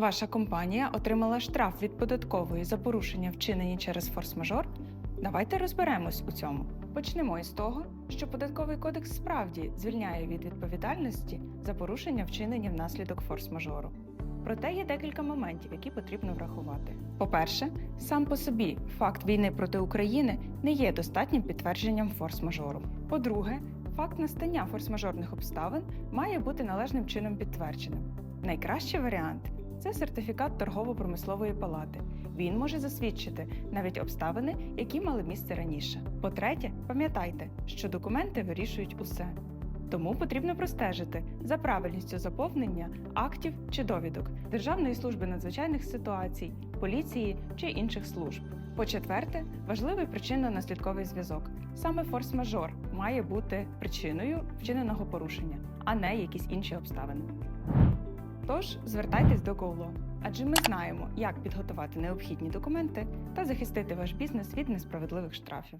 Ваша компанія отримала штраф від податкової за порушення, вчинені через форс-мажор? Давайте розберемось у цьому. Почнемо із того, що податковий кодекс справді звільняє від відповідальності за порушення, вчинені внаслідок форс-мажору. Проте є декілька моментів, які потрібно врахувати. По-перше, сам по собі факт війни проти України не є достатнім підтвердженням форс-мажору. По-друге, факт настання форс-мажорних обставин має бути належним чином підтвердженим. Найкращий варіант це сертифікат торгово-промислової палати. Він може засвідчити навіть обставини, які мали місце раніше. По-третє, пам'ятайте, що документи вирішують усе. Тому потрібно простежити за правильністю заповнення актів чи довідок Державної служби надзвичайних ситуацій, поліції чи інших служб. По-четверте, важливий причинно-наслідковий зв'язок. Саме форс-мажор має бути причиною вчиненого порушення, а не якісь інші обставини. Тож звертайтесь до GoLaw, адже ми знаємо, як підготувати необхідні документи та захистити ваш бізнес від несправедливих штрафів.